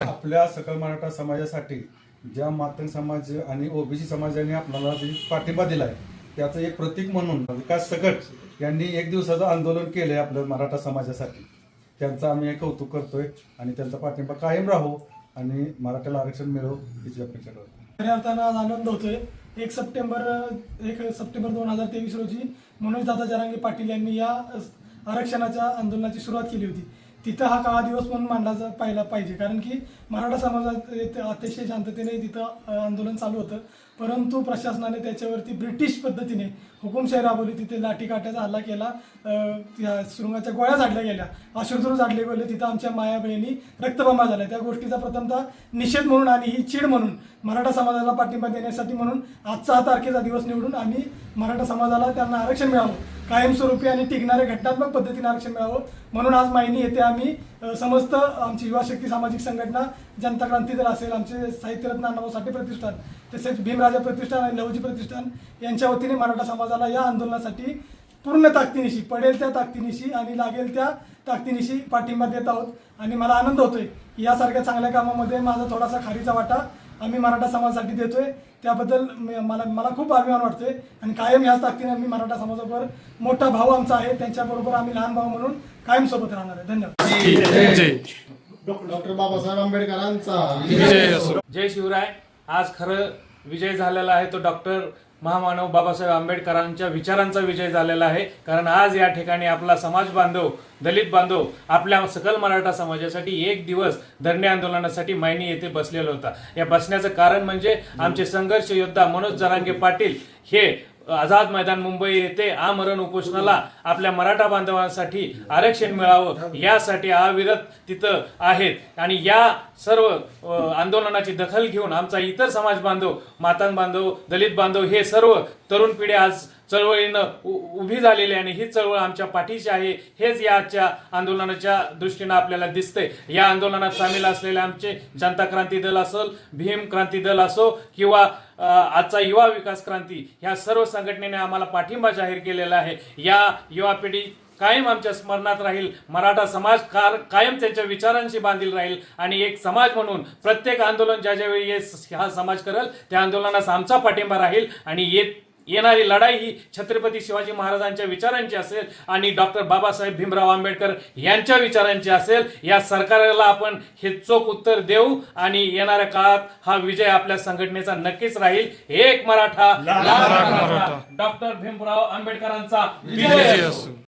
आपल्या सकल मराठा समाजासाठी ज्या मातंग समाज आणि ओबीसी समाजाने आपल्याला जे पाठिंबा दिलाय त्याचं एक प्रतीक म्हणून विकास सकट यांनी एक दिवसाचं आंदोलन केलंय आपल्या मराठा समाजासाठी. त्यांचं आम्ही एक कौतुक करतोय आणि त्यांचा पाठिंबा कायम राहो आणि मराठ्याला आरक्षण मिळो याची अपेक्षा करतो. अर्थानं आज आनंद होतोय. एक सप्टेंबर एक सप्टेंबर दोन हजार तेवीस रोजी मनोज दादा जरांगे पाटील यांनी या आरक्षणाच्या आंदोलनाची सुरुवात केली होती. तिथं हा काळा दिवस म्हणून मांडला जा पाहिला पाहिजे. कारण की मराठा समाजात अतिशय शांततेने तिथं आंदोलन चालू होतं. परंतु प्रशासनाने त्याच्यावरती ब्रिटिश पद्धतीने हुकुमशाही राबवली. तिथे लाठीकाठ्याचा हल्ला केला त्या सुरुंगाच्या गोळ्या झाडल्या गेल्या. अश्रुधूर झाडले गेले. तिथं आमच्या माया बहिणी रक्तबंबा झाल्या. त्या गोष्टीचा प्रथमतः निषेध म्हणून आणि ही चीड म्हणून मराठा समाजाला पाठिंबा देण्यासाठी म्हणून आजचा हा तारखेचा दिवस निवडून आम्ही मराठा समाजाला त्यांना आरक्षण मिळावं. कायमस्वरूपी आणि टिकणारे घटनात्मक पद्धतीने आरक्षण मिळावं म्हणून आज मायनी येते आम्ही आम्ही समस्त आमची युवा शक्ती सामाजिक संघटना जनता क्रांती दल असेल आमचे साहित्यरत्न अण्णाभाऊ साठे प्रतिष्ठान तसेच भीमराजा प्रतिष्ठान आणि लवजी प्रतिष्ठान यांच्या वतीने मराठा समाजाला या आंदोलनासाठी पूर्ण ताकदीनिशी पडेल त्या ताकदीनिशी आणि लागेल त्या ताकदीनिशी पाठिंबा देत आहोत. आणि मला आनंद होतोय. यासारख्या चांगल्या कामामध्ये माझा थोडासा खारीचा वाटा आम्ही मराठा समाजासाठी देतोय. त्याबद्दल मला मला खूप अभिमान वाटतोय. आणि कायम याच ताकदीने आम्ही मराठा समाजाबरोबर मोठा भाऊ आमचा आहे. त्यांच्याबरोबर आम्ही लहान भाऊ म्हणून कायम सोबत राहणार आहे. धन्यवाद. जय डॉक्टर बाबासाहेब आंबेडकरांचा. जय शिवराय. आज खरं विजय झालेला आहे तो डॉक्टर महामानव बाबासाहेब आंबेडकरांच्या विचारांचा विजय झालेला आहे. कारण आज या ठिकाणी आपला समाज बांधव दलित बांधव आपल्या सकल मराठा समाजासाठी एक दिवस धरणे आंदोलनासाठी मायनी येथे बसलेला होता. या बसण्याचं कारण म्हणजे आमचे संघर्ष योद्धा मनोज जरांगे पाटील हे आझाद मैदान मुंबई येथे आमरण उपोषणाला आपल्या मराठा बांधवांसाठी आरक्षण मिळावं यासाठी अविरत तिथं आहेत. आणि या सर्व आंदोलनाची दखल घेऊन आमचा इतर समाज बांधव मातांग बांधव दलित बांधव हे सर्व तरुण पिढी आज चळवळीनं उ- उभी झालेली आहे आणि ही चळवळ आमच्या पाठीशी आहे हेच याच्या आंदोलनाच्या दृष्टीनं आपल्याला दिसतंय. या आंदोलनात सामील असलेले आमचे जनता क्रांती दल असेल भीम क्रांती दल असो किंवा आजचा युवा विकास क्रांती ह्या सर्व संघटनेने आम्हाला पाठिंबा जाहीर केलेला आहे. या युवा पिढी कायम आमच्या स्मरणात राहील मराठा समाज कार कायम त्यांच्या विचारांशी बांधील राहील आणि एक समाज म्हणून प्रत्येक आंदोलन ज्या ज्यावेळी स- हा समाज करेल त्या आंदोलनास आमचा पाठिंबा राहील आणि येत येणारी लढाई ही छत्रपती शिवाजी महाराजांच्या विचारांची असेल आणि डॉक्टर बाबासाहेब भीमराव आंबेडकर यांच्या विचारांची असेल या सरकारला आपण हे चोख उत्तर देऊ आणि येणाऱ्या काळात हा विजय आपल्या संघटनेचा नक्कीच राहील. एक मराठा डॉक्टर भीमराव आंबेडकरांचा विजय. असो.